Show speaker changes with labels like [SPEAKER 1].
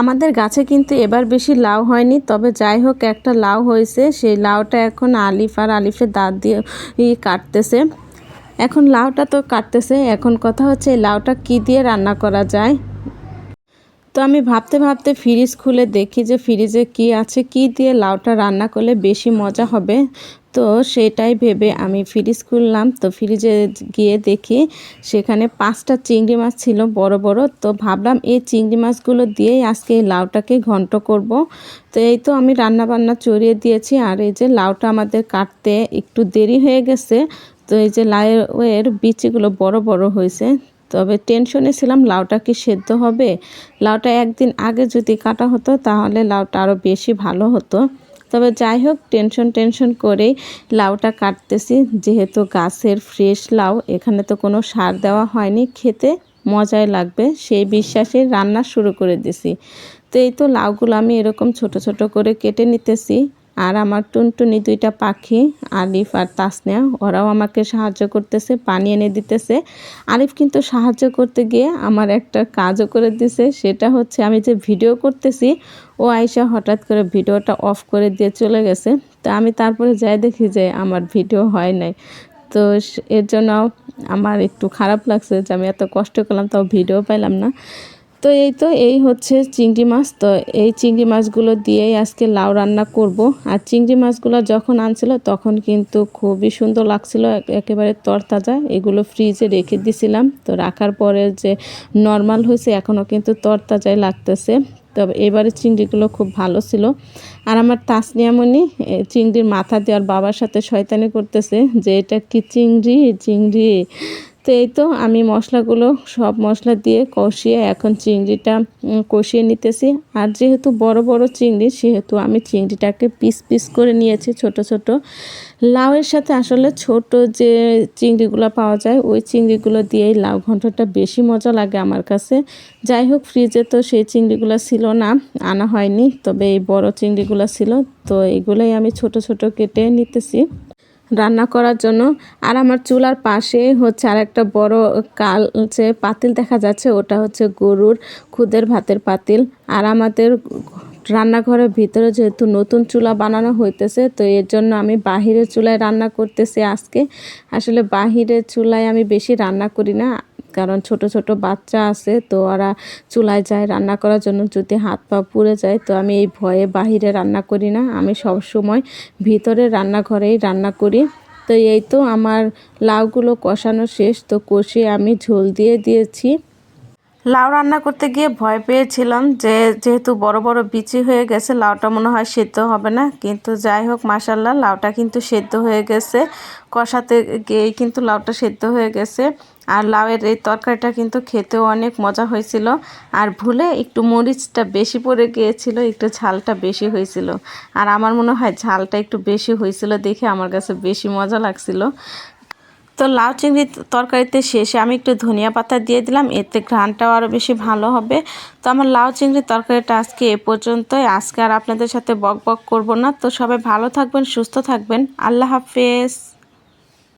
[SPEAKER 1] আমাদের গাছে কিন্তু এবার বেশি লাউ হয়নি, তবে যাই হোক একটা লাউ হয়েছে, সেই লাউটা এখন আলিফ আর আলিফের দাঁত দিয়ে কাটতেছে। এখন লাউটা তো কাটতেছে, এখন কথা হচ্ছে লাউটা কী দিয়ে রান্না করা যায়? তো আমি ভাবতে ভাবতে ফ্রিজ খুলে দেখি যে ফ্রিজে কি আছে, কি দিয়ে লাউটা রান্না করলে বেশি মজা হবে। তো সেটাই ভেবে আমি ফ্রিজ খুললাম। তো ফ্রিজে গিয়ে দেখি সেখানে পাঁচটা চিংড়ি মাছ ছিল বড় বড়। তো ভাবলাম এই চিংড়ি মাছগুলো দিয়েই আজকে এই লাউটাকে ঘন্ট করব। তো এই তো আমি রান্না বান্না চড়িয়ে দিয়েছি। আর এই যে লাউটা আমাদের কাটতে একটু দেরি হয়ে গেছে, তো এই যে লাউয়ের বিচিগুলো বড় বড় হয়েছে। তবে টেনশনে ছিলাম, লাউটা কি সেদ্ধ হবে? লাউটা একদিন আগে যদি কাটা হতো, তাহলে লাউটা আরও বেশি ভালো হতো। তবে যাই হোক, টেনশন টেনশন করেই লাউটা কাটতেছি। যেহেতু গাছের ফ্রেশ লাউ, এখানে তো কোনো সার দেওয়া হয়নি। খেতে মজাই লাগবে, সেই বিশ্বাসে রান্না শুরু করে দিছি। তো এই তো লাউগুলো আমি এরকম ছোট ছোট করে কেটে নিতেছি। আর আমার টুনটুনি দুইটা পাখি, আলিফ আর তাসনিয়া, ওরাও আমাকে সাহায্য করতেছে, পানি এনে দিতেছে। আলিফ কিন্তু সাহায্য করতে গিয়ে আমার একটা কাজও করে দিছে, সেটা হচ্ছে আমি যে ভিডিও করতেছি, ও আয়সা হঠাৎ করে ভিডিওটা অফ করে দিয়ে চলে গেছে। তো আমি তারপরে যাই দেখি যে আমার ভিডিও হয় নাই। তো এর জন্য আমার একটু খারাপ লাগছে যে আমি এত কষ্ট করলাম, তাও ভিডিও পাইলাম না। তো এই তো, এই হচ্ছে চিংড়ি মাছ। তো এই চিংড়ি মাছগুলো দিয়েই আজকে লাউ রান্না করব। আর চিংড়ি মাছগুলো যখন আনছিল তখন কিন্তু খুবই সুন্দর লাগছিল একেবারে তরতাজা। এগুলো ফ্রিজে রেখে দিছিলাম। তো রাখার পরে যে নর্মাল হয়েছে, এখনও কিন্তু তরতাজাই লাগতেছে। তবে এবারে চিংড়িগুলো খুব ভালো ছিল। আর আমার তাসনিয়ামণি চিংড়ির মাথা দেওয়ার বাবার সাথে শয়তানি করতেছে যে, এটা কি চিংড়ি? চিংড়ি তো এই তো আমি মশলাগুলো সব মশলা দিয়ে কষিয়ে এখন চিংড়িটা কষিয়ে নিতেছি। আর যেহেতু বড় বড় চিংড়ি, সেহেতু আমি চিংড়িটাকে পিস পিস করে নিয়েছি ছোট ছোট। লাউয়ের সাথে আসলে ছোট যে চিংড়িগুলো পাওয়া যায়, ওই চিংড়িগুলো দিয়েই লাউ ঘন্টটা বেশি মজা লাগে আমার কাছে। যাই হোক, ফ্রিজে তো সেই চিংড়িগুলো ছিল না, আনা হয়নি, তবে এই বড় চিংড়িগুলো ছিল, তো এগুলোই আমি ছোট ছোট কেটে নিতেছি। রান্না করার জন্য। আর আমার চুলার পাশে হচ্ছে আর একটা বড় কাল হচ্ছে পাতিল দেখা যাচ্ছে, ওটা হচ্ছে গরুর খুদের ভাতের পাতিল। আর আমাদের রান্নাঘরের ভিতরে যেহেতু নতুন চুলা বানানো হইতেছে, তো এর জন্য আমি বাহিরের চুলায় রান্না করতেছি আজকে। আসলে বাহিরের চুলায় আমি বেশি রান্না করি না। কারণ ছোট ছোট বাচ্চা আছে, তো ওরা চুলায় যায় রান্না করার জন্য। যদি হাত পা পুড়ে যায়, তো আমি এই ভয়ে বাহিরে রান্না করি না। আমি সব সময় ভিতরে রান্নাঘরেই রান্না করি। তো এই তো আমার লাউগুলো কষানো শেষ। তো কষিয়ে আমি ঝোল দিয়ে দিয়েছি। লাউ রান্না করতে গিয়ে ভয় পেয়েছিলাম যে, যেহেতু বড় বড় বিচি হয়ে গেছে, লাউটা মনে হয় সেদ্ধ হবে না। কিন্তু যাই হোক মাসাল্লাহ লাউটা কিন্তু সেদ্ধ হয়ে গেছে। কষাতে গিয়েই কিন্তু লাউটা সেদ্ধ হয়ে গেছে। আর লাউয়ের এই তরকারিটা কিন্তু খেতেও অনেক মজা হয়েছিল। আর ভুলে একটু মরিচটা বেশি পড়ে গিয়েছিল, একটু ঝালটা বেশি হয়েছিল। আর আমার মনে হয় ঝালটা একটু বেশি হয়েছিল দেখে আমার কাছে বেশি মজা লাগছিল। তো লাউ চিংড়ি তরকারিতে শেষে আমি একটু ধনিয়া পাতা দিয়ে দিলাম, এতে ঘ্রানটাও আরও বেশি ভালো হবে। তো আমার লাউ চিংড়ি তরকারিটা আজকে এ পর্যন্তই। আজকে আর আপনাদের সাথে বক বক করব না। তো সবাই ভালো থাকবেন, সুস্থ থাকবেন। আল্লাহ হাফেজ।